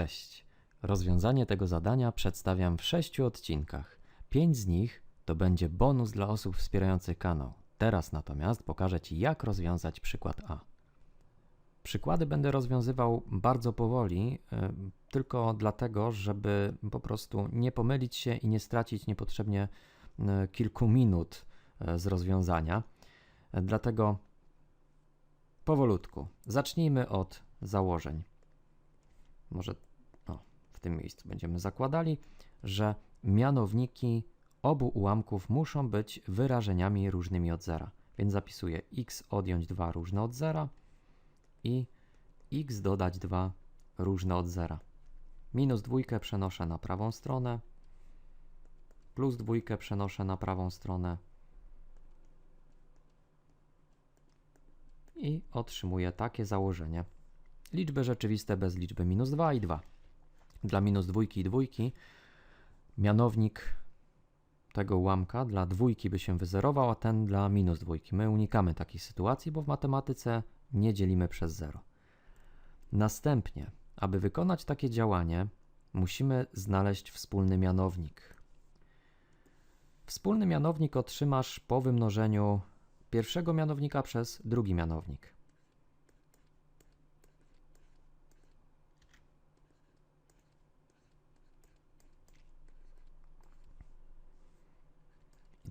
Cześć. Rozwiązanie tego zadania przedstawiam w sześciu odcinkach. Pięć z nich to będzie bonus dla osób wspierających kanał. Teraz natomiast pokażę Ci, jak rozwiązać przykład A. Przykłady będę rozwiązywał bardzo powoli, y, tylko dlatego, żeby po prostu nie pomylić się i nie stracić niepotrzebnie y, kilku minut y, z rozwiązania. Dlatego powolutku. Zacznijmy od założeń. Może w tym miejscu będziemy zakładali, że mianowniki obu ułamków muszą być wyrażeniami różnymi od zera. Więc zapisuję x odjąć 2 różne od zera i x dodać 2 różne od zera. Minus dwójkę przenoszę na prawą stronę, plus dwójkę przenoszę na prawą stronę i otrzymuję takie założenie. Liczby rzeczywiste bez liczby minus 2 i 2. Dla minus dwójki i dwójki mianownik tego ułamka dla dwójki by się wyzerował, a ten dla minus dwójki. My unikamy takiej sytuacji, bo w matematyce nie dzielimy przez 0. Następnie, aby wykonać takie działanie, musimy znaleźć wspólny mianownik. Wspólny mianownik otrzymasz po wymnożeniu pierwszego mianownika przez drugi mianownik.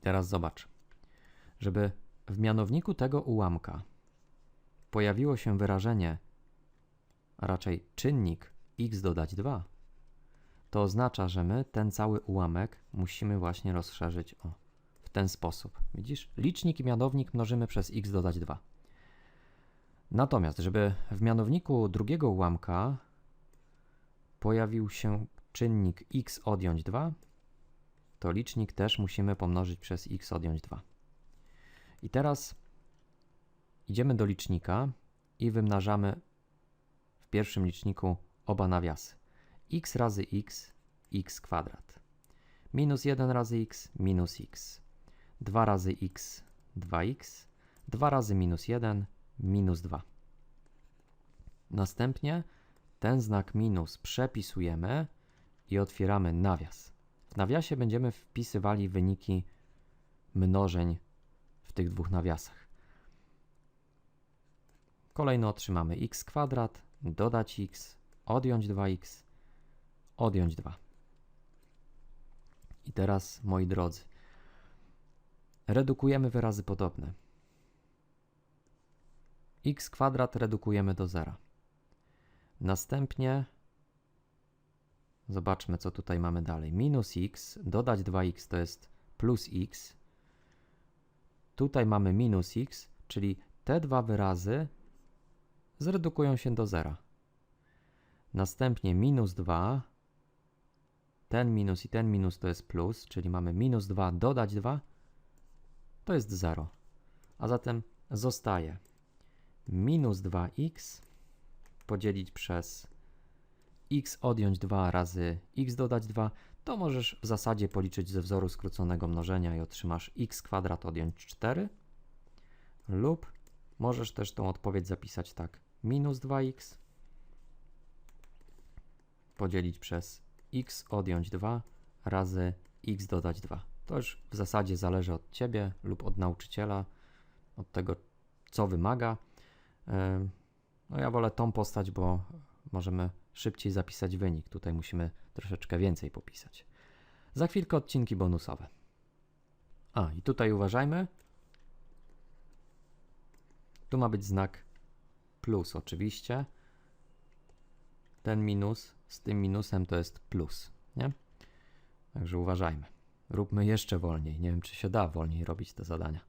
Teraz zobacz. Żeby w mianowniku tego ułamka pojawiło się wyrażenie, a raczej czynnik x dodać 2, to oznacza, że my ten cały ułamek musimy właśnie rozszerzyć o, w ten sposób. Widzisz? Licznik i mianownik mnożymy przez x dodać 2. Natomiast, żeby w mianowniku drugiego ułamka pojawił się czynnik x odjąć 2, to licznik też musimy pomnożyć przez x odjąć 2. I teraz idziemy do licznika i wymnażamy w pierwszym liczniku oba nawiasy. x razy x, x kwadrat. Minus 1 razy x, minus x. 2 razy x, 2x. 2 razy minus 1, minus 2. Następnie ten znak minus przepisujemy i otwieramy nawias. W nawiasie będziemy wpisywali wyniki mnożeń w tych dwóch nawiasach. Kolejno otrzymamy x kwadrat, dodać x, odjąć 2x, odjąć 2. I teraz, moi drodzy, redukujemy wyrazy podobne. x kwadrat redukujemy do zera. Następnie Zobaczmy, co tutaj mamy dalej. Minus x, dodać 2x to jest plus x. Tutaj mamy minus x, czyli te dwa wyrazy zredukują się do zera. Następnie minus 2, ten minus i ten minus to jest plus, czyli mamy minus 2 dodać 2, to jest 0. A zatem zostaje minus 2x podzielić przez x odjąć 2 razy x dodać 2, to możesz w zasadzie policzyć ze wzoru skróconego mnożenia i otrzymasz x kwadrat odjąć 4 lub możesz też tą odpowiedź zapisać tak minus 2x podzielić przez x odjąć 2 razy x dodać 2. To już w zasadzie zależy od Ciebie lub od nauczyciela, od tego co wymaga. Ym, No ja wolę tą postać, bo możemy szybciej zapisać wynik. Tutaj musimy troszeczkę więcej popisać. Za chwilkę odcinki bonusowe. A, i tutaj uważajmy. Tu ma być znak plus oczywiście. Ten minus z tym minusem to jest plus, nie? Także uważajmy. Róbmy jeszcze wolniej. Nie wiem, czy się da wolniej robić te zadania.